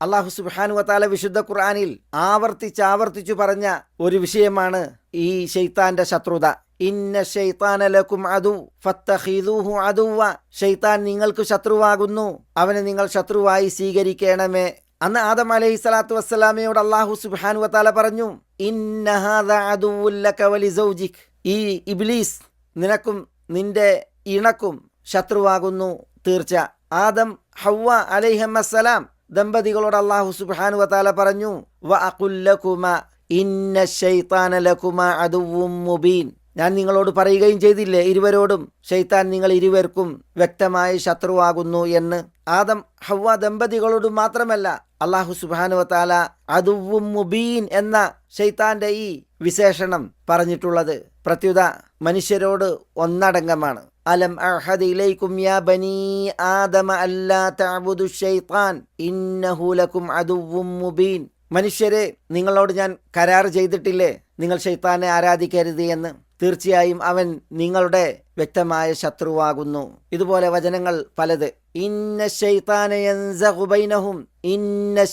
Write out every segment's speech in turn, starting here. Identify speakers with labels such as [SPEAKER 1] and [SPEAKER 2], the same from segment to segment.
[SPEAKER 1] അള്ളാഹു സുബാനു വത്താല വിശുദ്ധ ഖുർആാനിൽ ആവർത്തിച്ച് ആവർത്തിച്ചു പറഞ്ഞ ഒരു വിഷയമാണ് ഈ ഷെയ്ത്താന്റെ ശത്രുത. ഇന്ന ഷെയ്ത്താനലക്കും അതു ഫത്തഹീദൂഹു അതുവ ഷെയ്ത്താൻ നിങ്ങൾക്ക് ശത്രുവാകുന്നു അവനെ നിങ്ങൾ ശത്രുവായി സ്വീകരിക്കണമേ. അന്ന് ആദം അലൈഹി സ്വലാത്തു വസ്സലാമയോട് അള്ളാഹു സുബാനു വത്താല പറഞ്ഞു ഈ ഇബ്ലീസ് നിനക്കും നിന്റെ ഇണക്കും ശത്രുവാകുന്നു തീർച്ച. ആദം ഹവ്വ അലൈഹമ്മസലാം ദമ്പതികളോട് അള്ളാഹു സുബാനു വാല പറഞ്ഞു വ അഖുല്ലകുമ ഇന്ന ഷെയ്ത്താന ലകുമ അതുവും മുബീൻ. ഞാൻ നിങ്ങളോട് പറയുകയും ചെയ്തില്ലേ ഇരുവരോടും? ഷെയ്ത്താൻ നിങ്ങൾ ഇരുവർക്കും വ്യക്തമായി ശത്രുവാകുന്നു എന്ന്. ആദം ഹവ ദമ്പതികളോട് മാത്രമല്ല അള്ളാഹു സുബാനു വാല അതുവും മുബീൻ എന്ന ഷെയ്ത്താന്റെ ഈ വിശേഷണം പറഞ്ഞിട്ടുള്ളത്. പ്രത്യുത മനുഷ്യരോട് ഒന്നടങ്കമാണ്. അലം അഹദിലൈക്കും യാ ബനി ആദമ അല്ലാ തഅബുദു ഷൈത്താൻ ഇന്നഹു ലക്കും അദുവ്വും മുബീൻ മനുഷ്യരെ നിങ്ങളോട് ഞാൻ കരാർ ചെയ്തിട്ടില്ലേ? നിങ്ങൾ ഷെയ്ത്താനെ ആരാധിക്കരുത് എന്ന്. തീർച്ചയായും അവൻ നിങ്ങളുടെ വ്യക്തമായ ശത്രുവാകുന്നു. ഇതുപോലെ വചനങ്ങൾ പലത്. ഇന്ന ബൈനഹും ഇന്ന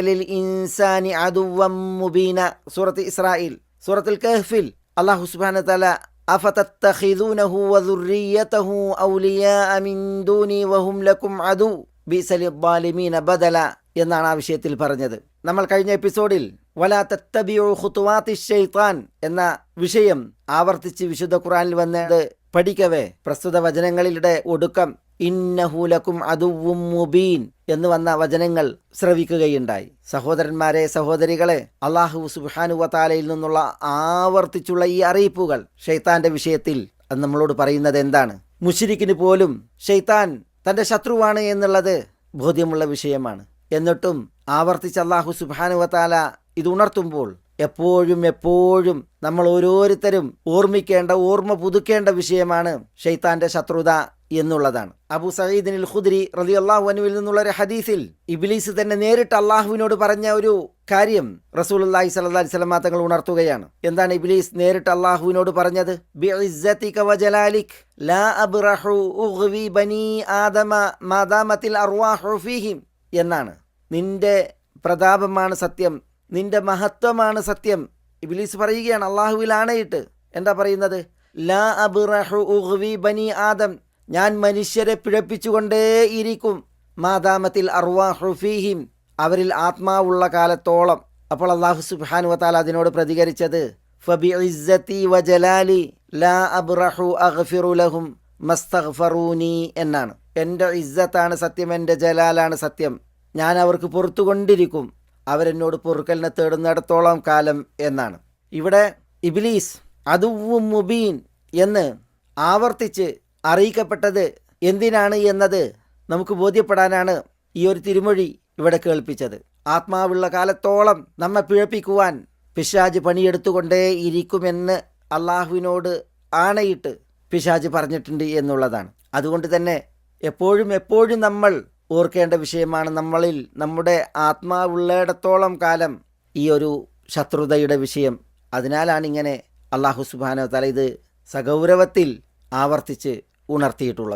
[SPEAKER 1] ലിൽ ഇൻസാനി മുബീന. സൂറത്ത് ഇസ്രായേൽ. സൂറത്തുൽ കഹ്ഫിൽ അല്ലാഹു തല അഫതത്തഖിദൂനഹു വദുർരിയതഹു ഔലിയാഅ മിൻ ദൂനി വഹും ലക്കും അദു ബിസ ലിദ്ദാലിമീന ബദല എന്നാണ് ആ വിഷയത്തിൽ പറഞ്ഞത്. നമ്മൾ കഴിഞ്ഞ എപ്പിസോഡിൽ വലാ തത്തബിയു ഖുതുവാത്തി ഷൈത്താൻ എന്ന വിഷയം ആവർത്തിച്ച് വിശുദ്ധ ഖുറാനിൽ വന്നത് പഠിക്കവേ. പ്രസ്തുത വചനങ്ങളിലൂടെ ഒടുക്കം ഇന്നഹൂലക്കും അതുവും മുബീൻ എന്ന് വന്ന വചനങ്ങൾ ശ്രവിക്കുകയുണ്ടായി. സഹോദരന്മാരെ സഹോദരികളെ അള്ളാഹു സുബാനുവത്താലയിൽ നിന്നുള്ള ആവർത്തിച്ചുള്ള ഈ അറിയിപ്പുകൾ ഷെയ്ത്താന്റെ വിഷയത്തിൽ അത് നമ്മളോട് പറയുന്നത് എന്താണ്? മുഷിരിക്കിന് പോലും ഷെയ്ത്താൻ തന്റെ ശത്രുവാണ് എന്നുള്ളത് ബോധ്യമുള്ള വിഷയമാണ്. എന്നിട്ടും ആവർത്തിച്ച് അള്ളാഹു സുബാനുവത്താല ഇത് ഉണർത്തുമ്പോൾ എപ്പോഴും എപ്പോഴും നമ്മൾ ഓരോരുത്തരും ഓർമ്മിക്കേണ്ട ഓർമ്മ പുതുക്കേണ്ട വിഷയമാണ് ഷെയ്ത്താന്റെ ശത്രുത എന്നുള്ളതാണ്. അബു സയ്യിദിനിൽ ഖുദ്രി റതി അള്ളാഹു അനുവിൽ നിന്നുള്ള ഒരു ഹദീസിൽ ഇബിലീസ് തന്നെ നേരിട്ട് അള്ളാഹുവിനോട് പറഞ്ഞ ഒരു കാര്യം റസൂൽ അള്ളാഹി സല്ലാ സ്വലമാ തങ്ങൾ ഉണർത്തുകയാണ്. എന്താണ് ഇബിലീസ് നേരിട്ട് അള്ളാഹുവിനോട് പറഞ്ഞത്? എന്നാണ്. നിന്റെ പ്രതാപമാണ് സത്യം നിന്റെ മഹത്വമാണ് സത്യം. ഇബിലീസ് പറയുകയാണ് അള്ളാഹുവിൽ ആണയിട്ട്. എന്താ പറയുന്നത്? ലാ അബ്റഹു ബനി ആദം ഞാൻ മനുഷ്യരെ പിഴപ്പിച്ചുകൊണ്ടേയിരിക്കും മാതാമത്തിൽ അർവാഹു ഫീഹിം. അവരിൽ ആത്മാവുള്ള കാലത്തോളം. അപ്പോൾ അള്ളാഹു സുബാനു വത്താൽ അതിനോട് പ്രതികരിച്ചത് ഫബി ലാ എന്നാണ്. എന്റെ ഇസ്സത്താണ് സത്യം എന്റെ ജലാലാണ് സത്യം. ഞാൻ അവർക്ക് പൊറത്തുകൊണ്ടിരിക്കും അവരെന്നോട് പൊറുക്കലിനെ തേടുന്നിടത്തോളം കാലം എന്നാണ്. ഇവിടെ ഇബിലീസ് അതുവും മുബീൻ എന്ന് ആവർത്തിച്ച് അറിയിക്കപ്പെട്ടത് എന്തിനാണ് എന്നത് നമുക്ക് ബോധ്യപ്പെടാനാണ് ഈ ഒരു തിരുമൊഴി ഇവിടെ കേൾപ്പിച്ചത്. ആത്മാവുള്ള കാലത്തോളം നമ്മെ പിഴപ്പിക്കുവാൻ പിശാജ് പണിയെടുത്തുകൊണ്ടേ ഇരിക്കുമെന്ന് അള്ളാഹുവിനോട് ആണയിട്ട് പിശാജ് പറഞ്ഞിട്ടുണ്ട് എന്നുള്ളതാണ്. അതുകൊണ്ട് തന്നെ എപ്പോഴും എപ്പോഴും നമ്മൾ ഓർക്കേണ്ട വിഷയമാണ് നമ്മളിൽ നമ്മുടെ ആത്മാവുള്ളിടത്തോളം കാലം ഈ ഒരു ശത്രുതയുടെ വിഷയം. അതിനാലാണ് ഇങ്ങനെ അള്ളാഹു സുബാനോ തല ഇത് സഗൗരവത്തിൽ ആവർത്തിച്ച് ഉണർത്തിയിട്ടുള്ളത്.